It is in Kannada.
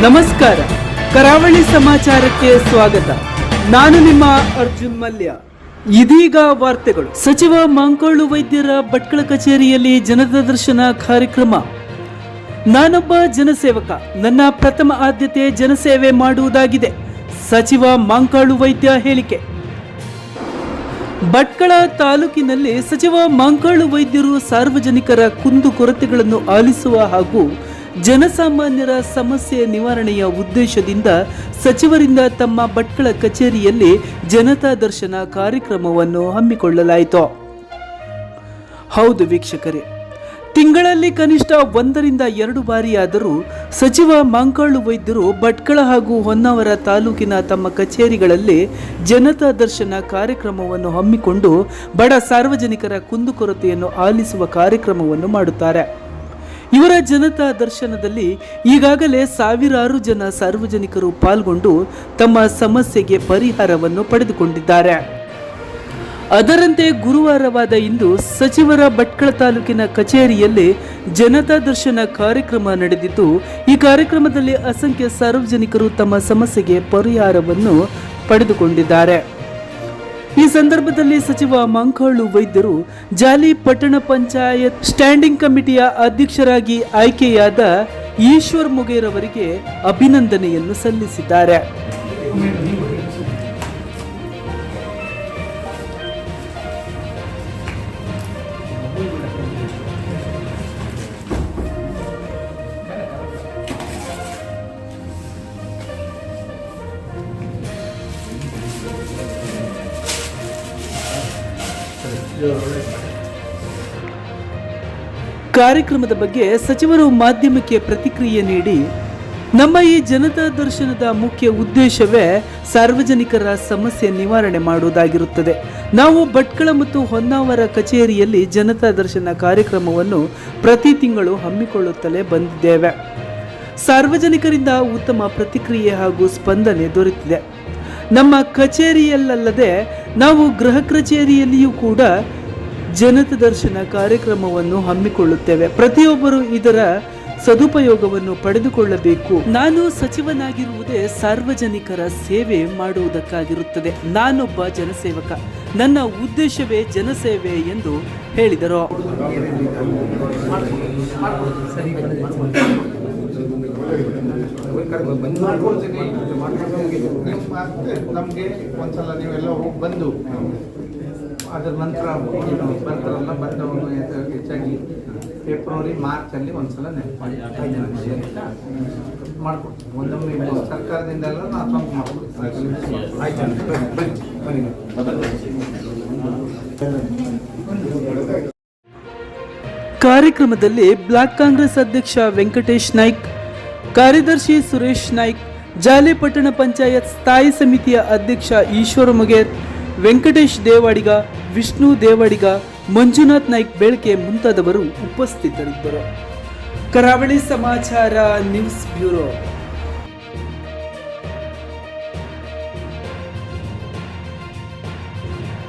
ನಮಸ್ಕಾರ. ಕರಾವಳಿ ಸಮಾಚಾರಕ್ಕೆ ಸ್ವಾಗತ. ನಾನು ನಿಮ್ಮ ಅರ್ಜುನ್ ಮಲ್ಯ. ಇದೀಗ ವಾರ್ತೆಗಳು. ಸಚಿವ ಮಂಕೋಳು ವೈದ್ಯರ ಭಟ್ಕಳ ಕಚೇರಿಯಲ್ಲಿ ಜನತಾ ದರ್ಶನ ಕಾರ್ಯಕ್ರಮ. ನಾನೊಬ್ಬ ಜನಸೇವಕ. ನನ್ನ ಪ್ರಥಮ ಆದ್ಯತೆ ಜನಸೇವೆ ಮಾಡುವುದಾಗಿದೆ. ಸಚಿವ ಮಂಕಾಳು ವೈದ್ಯ ಹೇಳಿಕೆ. ಭಟ್ಕಳ ತಾಲೂಕಿನಲ್ಲಿ ಸಚಿವ ಮಂಕಾಳು ವೈದ್ಯರು ಸಾರ್ವಜನಿಕರ ಕುಂದು ಕೊರತೆಗಳನ್ನು ಆಲಿಸುವ ಹಾಗೂ ಜನಸಾಮಾನ್ಯರ ಸಮಸ್ಯೆ ನಿವಾರಣೆಯ ಉದ್ದೇಶದಿಂದ ಸಚಿವರಿಂದ ತಮ್ಮ ಭಟ್ಕಳ ಕಚೇರಿಯಲ್ಲಿ ಜನತಾ ದರ್ಶನ ಕಾರ್ಯಕ್ರಮವನ್ನು ಹಮ್ಮಿಕೊಳ್ಳಲಾಯಿತು. ಹೌದು ವೀಕ್ಷಕರೇ, ತಿಂಗಳಲ್ಲಿ ಕನಿಷ್ಠ ಒಂದರಿಂದ ಎರಡು ಬಾರಿಯಾದರೂ ಸಚಿವ ಮಾಂಕಾಳು ವೈದ್ಯರು ಭಟ್ಕಳ ಹಾಗೂ ಹೊನ್ನಾವರ ತಾಲೂಕಿನ ತಮ್ಮ ಕಚೇರಿಗಳಲ್ಲಿ ಜನತಾ ದರ್ಶನ ಕಾರ್ಯಕ್ರಮವನ್ನು ಹಮ್ಮಿಕೊಂಡು ಬಡ ಸಾರ್ವಜನಿಕರ ಕುಂದುಕೊರತೆಯನ್ನು ಆಲಿಸುವ ಕಾರ್ಯಕ್ರಮವನ್ನು ಮಾಡುತ್ತಾರೆ. ಇವರ ಜನತಾ ದರ್ಶನದಲ್ಲಿ ಈಗಾಗಲೇ ಸಾವಿರಾರು ಜನ ಸಾರ್ವಜನಿಕರು ಪಾಲ್ಗೊಂಡು ತಮ್ಮ ಸಮಸ್ಯೆಗೆ ಪರಿಹಾರವನ್ನು ಪಡೆದುಕೊಂಡಿದ್ದಾರೆ. ಅದರಂತೆ ಗುರುವಾರವಾದ ಇಂದು ಸಚಿವರ ಭಟ್ಕಳ ತಾಲೂಕಿನ ಕಚೇರಿಯಲ್ಲಿ ಜನತಾ ದರ್ಶನ ಕಾರ್ಯಕ್ರಮ ನಡೆದಿದ್ದು, ಈ ಕಾರ್ಯಕ್ರಮದಲ್ಲಿ ಅಸಂಖ್ಯ ಸಾರ್ವಜನಿಕರು ತಮ್ಮ ಸಮಸ್ಯೆಗೆ ಪರಿಹಾರವನ್ನು ಪಡೆದುಕೊಂಡಿದ್ದಾರೆ. ಈ ಸಂದರ್ಭದಲ್ಲಿ ಸಚಿವ ಮಂಕಾಳು ವೈದ್ಯರು ಜಾಲಿ ಪಟ್ಟಣ ಪಂಚಾಯತ್ ಸ್ಟ್ಯಾಂಡಿಂಗ್ ಕಮಿಟಿಯ ಅಧ್ಯಕ್ಷರಾಗಿ ಆಯ್ಕೆಯಾದ ಈಶ್ವರ್ ಮುಗೇರ್ ಅವರಿಗೆ ಅಭಿನಂದನೆಯನ್ನು ಸಲ್ಲಿಸಿದ್ದಾರೆ. ಕಾರ್ಯಕ್ರಮದ ಬಗ್ಗೆ ಸಚಿವರು ಮಾಧ್ಯಮಕ್ಕೆ ಪ್ರತಿಕ್ರಿಯೆ ನೀಡಿ, ನಮ್ಮ ಈ ಜನತಾ ದರ್ಶನದ ಮುಖ್ಯ ಉದ್ದೇಶವೇ ಸಾರ್ವಜನಿಕರ ಸಮಸ್ಯೆ ನಿವಾರಣೆ ಮಾಡುವುದಾಗಿರುತ್ತದೆ. ನಾವು ಭಟ್ಕಳ ಮತ್ತು ಹೊನ್ನಾವರ ಕಚೇರಿಯಲ್ಲಿ ಜನತಾ ದರ್ಶನ ಕಾರ್ಯಕ್ರಮವನ್ನು ಪ್ರತಿ ತಿಂಗಳು ಹಮ್ಮಿಕೊಳ್ಳುತ್ತಲೇ ಬಂದಿದ್ದೇವೆ. ಸಾರ್ವಜನಿಕರಿಂದ ಉತ್ತಮ ಪ್ರತಿಕ್ರಿಯೆ ಹಾಗೂ ಸ್ಪಂದನೆ ದೊರೆತಿದೆ. ನಮ್ಮ ಕಚೇರಿಯಲ್ಲದೆ ನಾವು ಗೃಹ ಕಚೇರಿಯಲ್ಲಿಯೂ ಕೂಡ ಜನತ ದರ್ಶನ ಕಾರ್ಯಕ್ರಮವನ್ನು ಹಮ್ಮಿಕೊಳ್ಳುತ್ತೇವೆ. ಪ್ರತಿಯೊಬ್ಬರು ಇದರ ಸದುಪಯೋಗವನ್ನು ಪಡೆದುಕೊಳ್ಳಬೇಕು. ನಾನು ಸಚಿವನಾಗಿರುವುದೇ ಸಾರ್ವಜನಿಕರ ಸೇವೆ ಮಾಡುವುದಕ್ಕಾಗಿರುತ್ತದೆ. ನಾನೊಬ್ಬ ಜನಸೇವಕ. ನನ್ನ ಉದ್ದೇಶವೇ ಜನಸೇವೆ ಎಂದು ಹೇಳಿದರು. ನಮಗೆ ಒಂದ್ಸಲ ನೀವೆಲ್ಲ ಹೋಗಿ ಬಂದು ಅದರ ನಂತರ ಬರ್ತಾರಲ್ಲ ಬಂದವನು ಹೆಚ್ಚಾಗಿ ಫೆಬ್ರವರಿ ಮಾರ್ಚಲ್ಲಿ ಒಂದ್ಸಲ ನೆನಪು ಮಾಡಿ ಮಾಡ್ಕೊಡ್ತೀವಿ ಒಂದೊಮ್ಮೆ ಸರ್ಕಾರದಿಂದ ಎಲ್ಲ ನಾವು ಸ್ವಂತ ಮಾಡ್ಕೊಡ್ತೀನಿ ಆಯ್ತು ಕಾರ್ಯಕ್ರಮದಲ್ಲಿ ಬ್ಲಾಕ್ ಕಾಂಗ್ರೆಸ್ ಅಧ್ಯಕ್ಷ ವೆಂಕಟೇಶ್ ನಾಯ್ಕ್, ಕಾರ್ಯದರ್ಶಿ ಸುರೇಶ್ ನಾಯ್ಕ್, ಜಾಲಿ ಪಟ್ಟಣ ಪಂಚಾಯತ್ ಸ್ಥಾಯಿ ಸಮಿತಿಯ ಅಧ್ಯಕ್ಷ ಈಶ್ವರ ಮುಗೇರ್, ವೆಂಕಟೇಶ್ ದೇವಾಡಿಗ, ವಿಷ್ಣು ದೇವಾಡಿಗ, ಮಂಜುನಾಥ್ ನಾಯ್ಕ್ ಬೆಳಕೆ ಮುಂತಾದವರು ಉಪಸ್ಥಿತರಿದ್ದರು. ಕರಾವಳಿ ಸಮಾಚಾರ, ನ್ಯೂಸ್ ಬ್ಯೂರೋ.